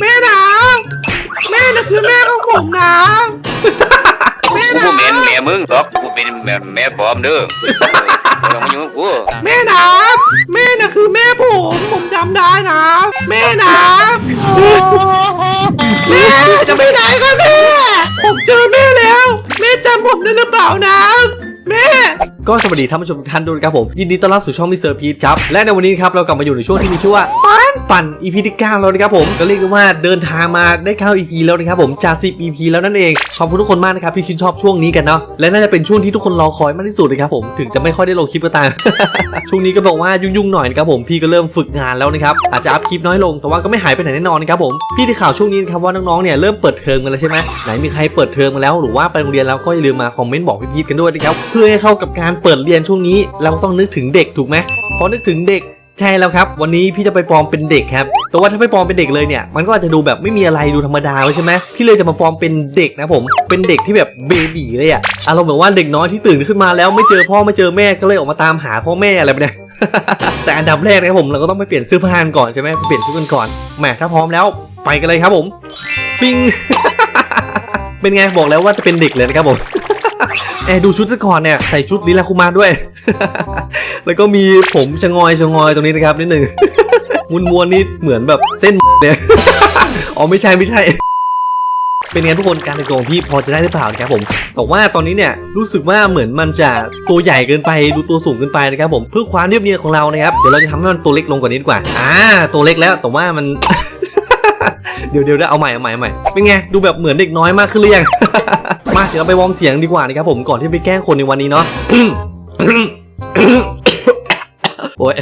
แม่นะแม่น่ะคือแม่ของผมนะแม่กูนะบ่แม่นแม่มึงหรอกกูเป็นแม่แม่ปลอมเด้อบ่ต้องมายุ่งกับกูแม่นะแม่น่ะคือแม่ผมผมจำได้นะ แม่นะแม่จะไปไหนกันแม่ผมเจอแม่แล้ว แม่จำผมได้หรือเปล่านะ แม่ ก็สวัสดีท่านผู้ชมทุกท่านด้วยครับผม ยินดีต้อนรับสู่ช่องมิสเตอร์พีทครับ และในวันนี้ครับเรากลับมาอยู่ในช่วงที่มีชื่อว่าปันปั่น EP ที่9แล้วนะครับผมก็เรียกว่าเดินทางมาได้เข้า EP แล้วนะครับผมจาก10 EP แล้วนั่นเองขอบคุณทุกคนมากนะครับที่ชื่นชอบช่วงนี้กันเนาะและน่าจะเป็นช่วงที่ทุกคนรอคอยมากที่สุดนะครับผมถึงจะไม่ค่อยได้ลงคลิปก็ตามช่วงนี้ก็บอกว่ายุ่งๆหน่อยนะครับผมพี่ก็เริ่มฝึกงานแล้วนะครับอาจจะอัพคลิปน้อยลงแต่ว่าก็ไม่หายไปไหนแน่นอนนะครับผมพี่ที่ข่าวช่วงนี้นะครับว่าน้องๆเนี่ยเริ่มเปิดเทอมกันแล้วใช่ไหมไหนมีใครเปิดเทอมมาแล้วหรือว่าไปโรงเรียนแล้วก็อย่าลืมมาคอมเมนต์บอกพี่พีทกันด้วยนะครับเพื่อให้เข้ากับการเปิดเรียนช่วงนี้เราก็ต้องนึกถึงเด็กถูกไหมพอนึกถึงเด็กใช่แล้วครับ วันนี้พี่จะไปปลอมเป็นเด็กครับแต่ว่าถ้าไม่ปลอมเป็นเด็กเลยเนี่ยมันก็อาจจะดูแบบไม่มีอะไรดูธรรมดาไว้ใช่ไหมพี่เลยจะมาปลอมเป็นเด็กนะผม เป็นเด็กที่แบบเบบีเลยอะอารมณ์เหมือนว่าเด็กน้อยที่ตื่นขึ้นมาแล้วไม่เจอพ่อไม่เจอแม่ก็เลยออกมาตามหาพ่อแม่อะไรแบบเนี้ยแต่อันดับแรกนะครับผมเราก็ต้องไปเปลี่ยนเสื้อผ้ากันก่อนใช่ไหมเปลี่ยนชุดกันก่อนแหมถ้าพร้อมแล้วไปกันเลยครับผมฟิงเป็นไงบอกแล้วว่าจะเป็นเด็กเลยนะครับผม แอบดูชุดซะก่อนเนี่ยใส่ชุดลีลาคุมาด้วย แล้วก็มีผมชะงอยชะงอยตรงนี้นะครับนิดหนึ่งมุนมวนนี่เหมือนแบบเส้นเนี่ยอ๋อไม่ใช่ไม่ใช่ เป็นไงทุกคนการแต่งตัวของพี่พอจะได้หรือเปล่านะครับผมแต่ว่าตอนนี้เนี่ยรู้สึกว่าเหมือนมันจะตัวใหญ่เกินไปดูตัวสูงเกินไปนะครับผมเพื่อความเรียบเนียนของเรานะครับเดี๋ยวเราจะทำให้มันตัวเล็กลงกว่านี้ดีกว่าอ่าตัวเล็กแล้วแต่ว่ามัน เดี๋ยวเดี๋ยวเดี๋ยวเอาใหม่เอาใหม่เอาใหม่เป็นไงดูแบบเหมือนเด็กน้อยมากขึ้นหรือยัง ดี๋ยวเราไปวอร์มเสียงดีกว่านะครับผมก่อนที่ไปแกล้งคนในวันนี้เนาะโอ้ย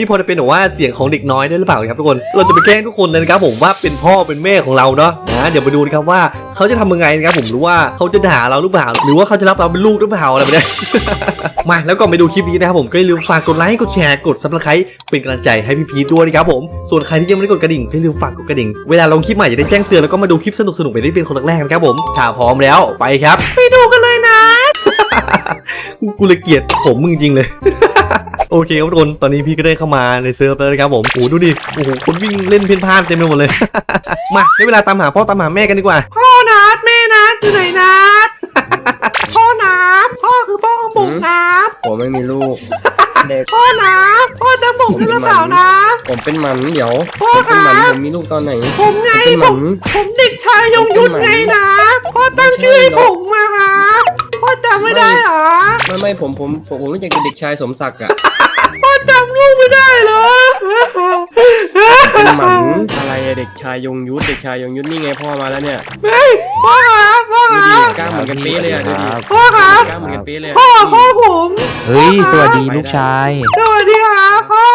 นี่พอจะเป็นแบบว่าเสียงของเด็กน้อยได้หรือเปล่าครับทุกคน เราจะไปแกล้งทุกคนเลยนะครับผมว่าเป็นพ่อเป็นแม่ของเราเนาะนะเดี๋ยวมาดูนะครับว่าเขาจะทำยังไงนะครับผมหรือว่าเขาจะด่าเราหรือเปล่า หรือว่าเขาจะรับเราเป็นลูกหรือเปล่าอะไรแบบเนี้ยมาแล้วก่อนไปดูคลิปนี้นะครับผมก็อย่าลืมฝากกดไลค์กดแชร์กดซับสไครต์เป็นกำลังใจให้พี่พีทด้วยนะครับผมส่วนใครที่ยังไม่ได้กดกระดิ่งก็อย่าลืมฝากกดกระดิ่งเวลาลงคลิปใหม่จะได้แจ้งเตือนแล้วก็มาดูคลิปสนุกๆไปได้เป็นคนแรกๆนะครับผมถ้าพร้อมแล้วไปครับ ไปดูกันเลยนะกูกูเลยเกลียดผมมึงจริงเลย โอเคครับทุกคน ตอนนี้พี่ก็ได้เข้ามาในเซิร์ฟแล้วนะครับผมโอ้โหดูดิ โอ้โห คนวิ่งเล่นเพ่นพ่านเต็มไปหมดเลย มาได้เวลาตามหาพ่อตามหาแม่กันดีกว่า พ่อนัดแม่นัดอยู่ไหนนัดพ่อนัดพ่อคือพ่อของผมนัดผมไม่มีลูกเด็กพ่อนัดพ่อจำผมได้หรือเปล่านะ ผมเป็นหมันเดี๋ยวพ่อผมเป็นหมันคะผมมีลูกตอนไหน ผมไงผมเป็นหผมัมนผมเด็กชายยงยุทธไงนะ พ่อตั้งชื่อให้ผมมาฮะพ่อจำไม่ ได้เหรอไม่ไม่ผมผมผมผมรู้จักแต่เด็กชายสมศักดิ์อะพ่อจำลูกไม่ได้เหรอเป็นหมันอะไรอะเด็กชายยงยุทธเด็กชายยงยุทธนี่ไงพ่อมาแล้วเนี่ยเฮ้ยพ่อครับพ่อดูคดิรับกล้ามเหมือนกันเป๊ะเลยอะดูดิพ่อครับกล้ามเหมือนกันเป๊ะเลยอะพ่อพ่อผมเฮ้ย สวัสดีลูกชาย สวัสดีครับพ่อ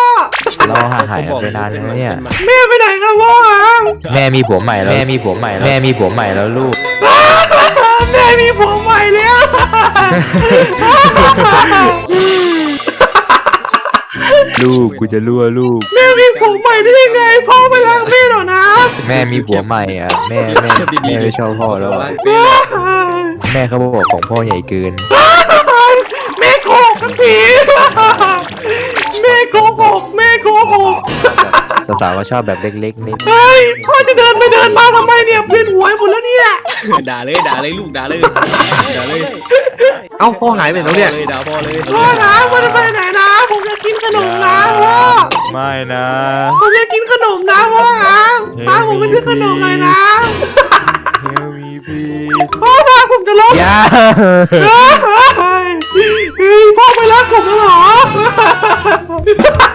เราห่างหายกันไปนานแล้วเนี่ย แม่ไปไหนครับพ่อครับแม่มีผัวใหม่แล้ว แม่มีผัวใหม่แล้ว แม่มีผัวใหม่แล้วลูกแม่ มีผัวใหม่แล้ว ลูกกูจะรั่วลูก แม่มีผัวใหม่ได้ยังไง พ่อไม่รักแม่หรอกนะแม่มีผัวใหม่อะ แม่แม่แม่ไม่ชอบพ่อแล้วอะเป๊ะเลยแม่เขาบอกของพ่อใหญ่เกิน แม่โกหกกันทีแม่โกหกแม่โกหก สาวๆก็ชอบแบบเล็กๆนิดเฮ้ยพ่อจะเดินไปเดินมาทำไมเนี่ยเวียนหัวหมดแล้วเนี่ยด่าเลยด่าเลยลูกด่าเลยด่าเลยเอ้าพ่อหายไปไหนแล้วเนี่ยด่าพ่อเลยพ่อนะพ่อจะไปไหนนะผมจะกินขนมนะพ่อไม่นะผมจะกินขนมนะพ่อครับพาผมไปซื้อขนมหน่อยนะเฮลมีพีพ่อพาผมจะร้องยาเฮ้ยเฮ้ยพ่อไม่รักผมแล้วเหรอท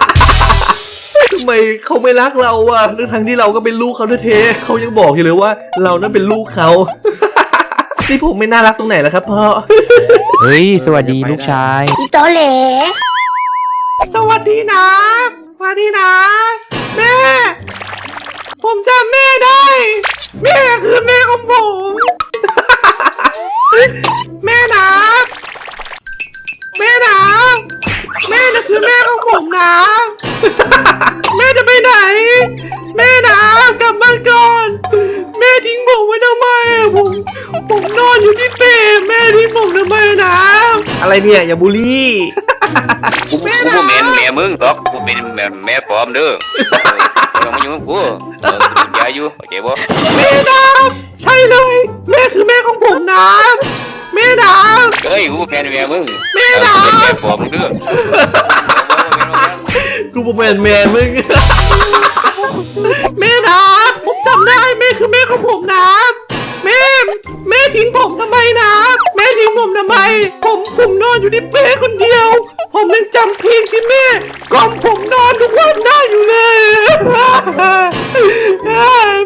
ำไมเขาไม่รักเราอะทั้งทั้งๆที่เราก็เป็นลูกเขาแท้ๆเขายังบอกอยู่เลยว่า เรานั้นเป็นลูกเขา นี่ผมไม่น่ารักตรงไหนแล้วครับพ่อ เฮ้ย สวัสดีลูกชาย อีโตเหลสวัสดีนะสวัสดีนะ แม่ ผมจำแม่ได้ แม่คือแม่ของผม อนอยู่ที่เปรย์แม่ทิ้งผมทำไมนะอะไรเนี่ยอย่าบูลลี่กูกูบ่แม่นแม่มึงหรอกกูเป็นแม่แม่ปลอมเด้อเออบ่ต้องมายุ่งกับกูเออกูดูยาอยู่เข้าใจบ่แม่น้ำใช่เลย แม่คือแม่ของผมนะแม่น้เฮ้ยกูเป็นแม่มึงแม่เออนะกูเป็นแม่ปลอมมึงเด้อกูบอกแมนแมนมึงำแม่น้ำผมจำได้แม่คือแม่ของผมนะ แม่ แม่ทิ้งผมทำไมนะ แม่ทิ้งผมทำไม ผมผมนอนอยู่ในเปรคนเดียว ผมยังจำเพลงที่แม่กล่อมผมนอนทุกวันได้อยู่เลย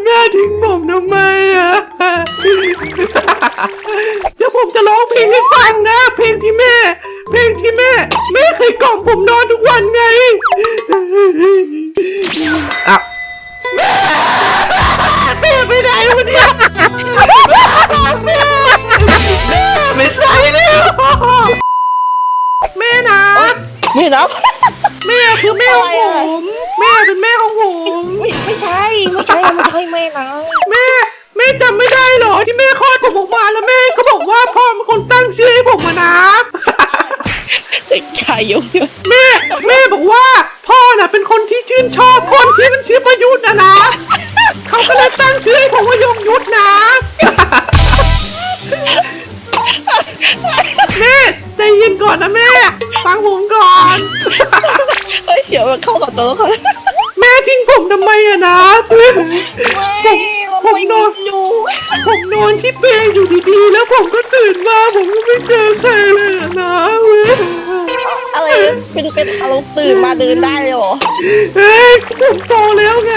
แม่ทิ้งผมทำไมอะเดี๋ยวผมจะร้องเพลงให้ฟังนะ เพลงที่แม่ เพลงที่แม่ แม่เคยกล่อมผมนอนทุกวันไง ไม่รับแม่คือแม่ของผมแม่เป็นแม่ของผมไม่ไม่ใช่ไม่ใช่ไม่ใช่แม่นะแม่แม่จำไม่ได้เหรอที่แม่คลอดผมออกมาแล้วแม่ก็บอกว่าพ่อเป็นคนตั้งชื่อให้ผมมานะเด็กชายยงยุทธแม่แม่บอกว่า พ่อน่ะเป็นคนที่ชื่นชอบคนที่มันชื่อประยุทธ์นะนะ นเป็นอารมณ์ตื่นมาเดินได้เลยเหรอเฮ้ยผมโตแล้วไง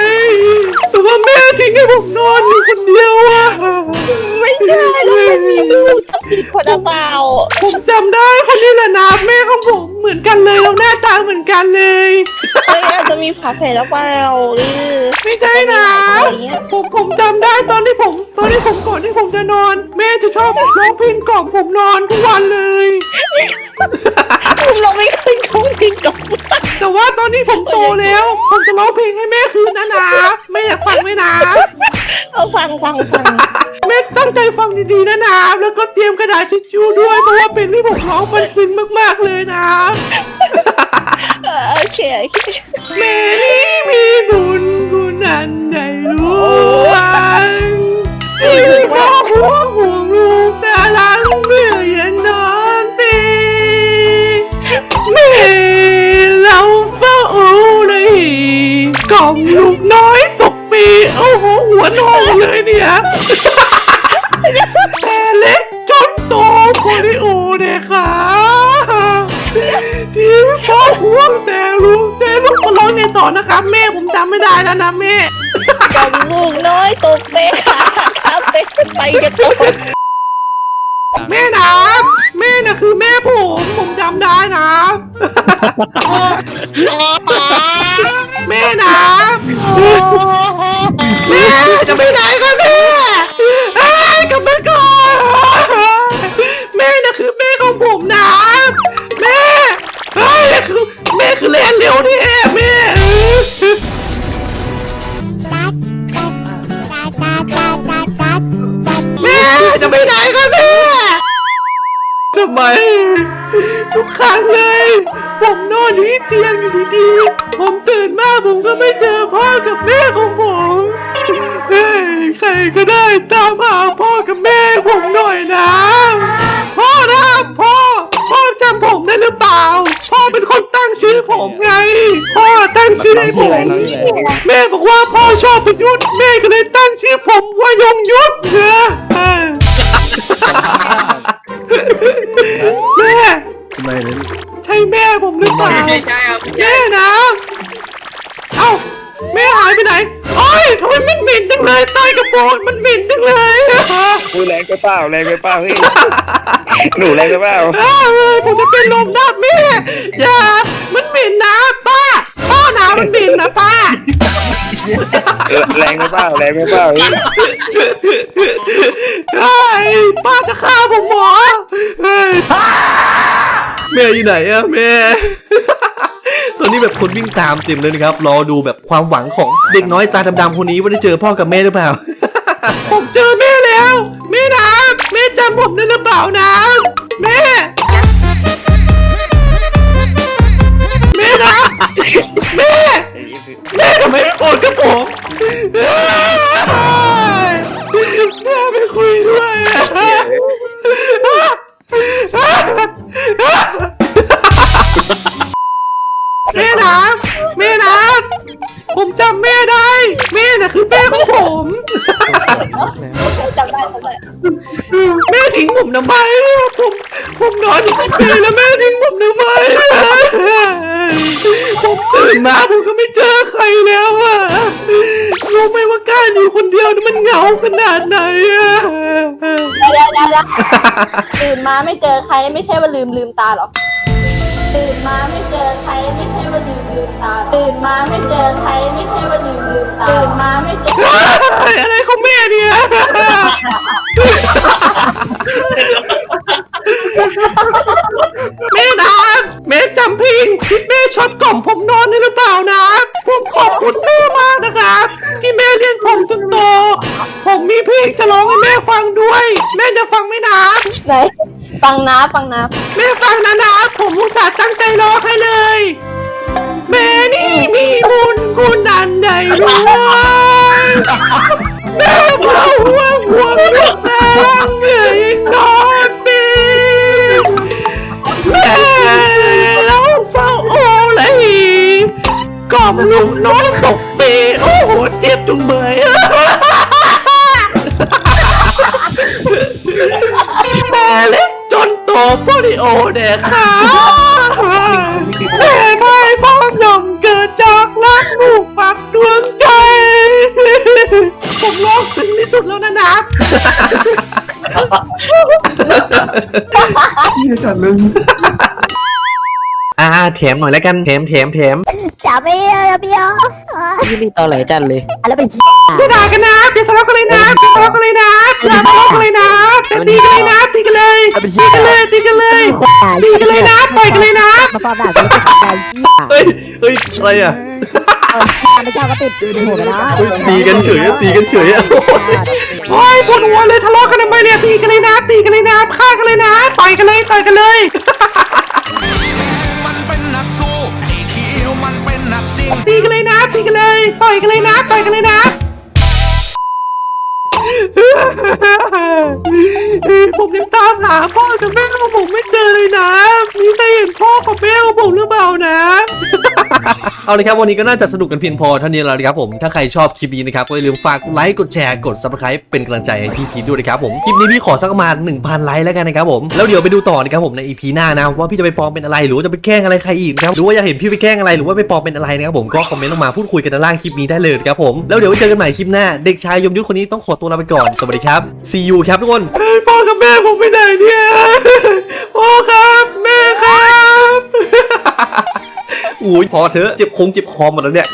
แต่ว่าแม่ทิ้งให้ผมนอนอยู่คนเดียวอะไม่ใช่ต้องเป็นลูกถ้าผิดคนหรือเปล่าผมจำได้คนนี้แหละนะแม่ของผมเหมือนกันเลยแล้วหน้าตาเหมือนกันเลยเฮ้ยอาจจะมีผาแผลหรือเปล่าหรือ ไม่ใช่นะอะไรเงี้ยผมผมจำได้ตอนที่ผม ตอนที่ผมก่อนที่ผมจะนอน แม่จะชอบร้องเพลงกล่อมผมนอนทุกวันเลยเราไม่ เคยเข้าพิงกับแต่ว่าตอนนี้ผมโตแล้ว ผมจะร้องเพลงให้แม่คืนนะนะแม่อยากฟังไหมนะ เอาฟังฟังฟังแม่ตั้งใจฟังดีๆนะนะแล้วก็เตรียมกระดาษทิชชู่ด้วยเพราะว่าเป็นที่ผมร้องมันซึ้งมากๆเลยนะเออโอเคโอเคแม่นี่มีบุญคุณอันใดรู้ เลยเนี่ย แต่เล็กจนโตโพลิโอเนี่ยค่ะที่พ่อห่วงแต่ลูกแต่ลูกมาร้องไงต่อนะครับแม่ผมจำไม่ได้แล้วนะแม่กับลูกน้อยตกเตะขาขาเตะไปกันตัวแม่นะแม่น่ะคือแม่ผมผมจำได้นะแม่นะ ตามหาพ่อกับแม่ผมหน่อยนะ พ่อนะครับพ่อ พ่อจำผมได้หรือเปล่า พ่อเป็นคนตั้งชื่อผมไง พ่อตั้งชื่อให้ผมแม่บอกว่าพ่อชอบประยุทธ์แม่ก็เลยตั้งชื่อผมว่ายงยุทธเนอะแม่ทำไมนั้นใช่แม่ผมหรือเปล่าไม่ใช่ครับแม่นะ เอ้าแม่หายไปไหนโอ้ ยทำไมมันเหม็นจังเลยใต้กระโปรงมันเหม็นจังเลยกูแรงไปเปล่าแรงไปเปล่าเฮ้ยหนูแรงไปเปล่าอ้าวเอ้ยผมจะเป็นลมได้แม่อย่ามันเหม็นนะป้าป้านะมันเหม็นนะป้า เออแรงไปเปล่าแรงไปเปล่าเฮ้ยไอ้ยป้าจะฆ่าผมหมอเฮ้ยแม่อยู่ไหนอะแม่ ตอนนี้แบบคนวิ่งตามเต็มเลยนะครับ รอดูแบบความหวังของเด็กน้อยตาดำๆคนนี้ว่าได้เจอพ่อกับแม่หรือเปล่า ผมเจอแม่แล้ว แม่นะแม่จำผมได้หรือเปล่านะ แม่ แม่นะแม่ แม่ทำไมโอดกับผม ของผมจำได้จำได้แม่ทิ้งผมทำไมผมผมนอนอยู่บนเปลแล้วแม่ทิ้งผมทำไมผมตื่นมาผมก็ไม่เจอใครแล้วอะรู้ไหมว่าการอยู่คนเดียวนี่มันเหงาขนาดไหนอะ เดี๋ยวเดี๋ยวเดี๋ยวตื่นมาไม่เจอใครไม่ใช่ว่าลืมลืมตาหรอกตื่นมาไม่เจอใครไม่ใช่ว่าลืมลืมตาตื่นมาไม่เจอใครไม่ใช่ว่าลืมลืมตาตื่นมาไม่เจออะไรของแม่เนี่ยแม่นะแม่จำเพลงที่แม่ชอบกล่อมผมนอนได้หรือเปล่านะ ร้องให้แม่ฟังด้วย แม่จะฟังไหมนะ ไหนฟังนะฟังนะแม่ฟังนะนะ ผมอุตส่าห์ตั้งใจร้องให้เลย แม่นี่มีบุญคุณอันใดด้วยแม่เฝ้าหัวหัวลูกนางเหนื่อยนอนปีแม่แล้วเฝ้าโอละหีกล่อมลูกน้อยตกเปโอ้โหเจ็บจุงเบย เด็กค่ะแม่ไม่พ้องยมเกิดจากรักลูกปักดวงใจ ผมร้องซึ้งที่สุดแล้วนะนับอ่าแถมหน่อยแล้วกันแถมแถมแถม จ๋าไม่เอาไม่เอายี่นี่ตอแหลจัดเลยแล้วเป็นอย่าด่ากันนะอย่าทะเลาะกันเลยนะอย่าทะเลาะกันเลยนะอย่าทะเลาะกันเลยนะอย่าตีกันเลยนะตีกันเลยตีกันเลยตีกันเลยตีกันเลยนะปล่อยกันเลยนะมาฟ้องด่าไม่ติดใจเฮ้ยเฮ้ยอะไรอะไม่ชอบก็ติดดูหัวนะตีกันเฉยอะตีกันเฉยอะโอ้ยปวดหัวเลยทะเลาะกันทำไมเนี่ยตีกันเลยนะตีกันเลยนะฆ่ากันเลยนะต่อยกันเลยต่อยกันเลย ตีกันเลยนะตีกันเลยต่อยกันเลยนะต่อยกันเลยนะผมยังตามหาพ่อกับแม่ของผมไม่เจอเลยนะ มีใครเห็นพ่อกับแม่ของผมหรือเปล่านะ เอาเลยครับวันนี้ก็น่าจะสนุกกันเพียงพอเท่านี้แล้วนะครับผมถ้าใครชอบคลิปนี้นะครับก็อย่าลืมฝากกดไลค์กดแชร์กด subscribe เป็นกำลังใจให้พี่พีทด้วยนะครับผมคลิปนี้พี่ขอสักประมาณ1,000ไลค์แล้วกันนะครับผมแล้วเดี๋ยวไปดูต่อนะครับผมใน EP หน้านะว่าพี่จะไปปลอมเป็นอะไรหรือว่าจะไปแกล้งอะไรใครอีกนะครับหรือว่าอยากเห็นพี่ไปแกล้งอะไรหรือว่าไปปลอมเป็นอะไรนะครับผมก็คอมเมนต์ลงมาพูดคุยกันด้านล่างคลิปนี้ได้เลยนะครับผมแล้วเดี๋ยวไว้เจอกันใหม่คลิปหน้า เด็กชายยมยุทธคนนี้ต้องขอตัวลาไปก่อนสวัสดีครับ see you ครับทุกคนพ่อกับแม่ผมไปไหนเนี่ยพ่อครับแม่ครับ อุ้ยพอเถอะเจ็บคงเจ็บคอหมดแล้วเนี่ย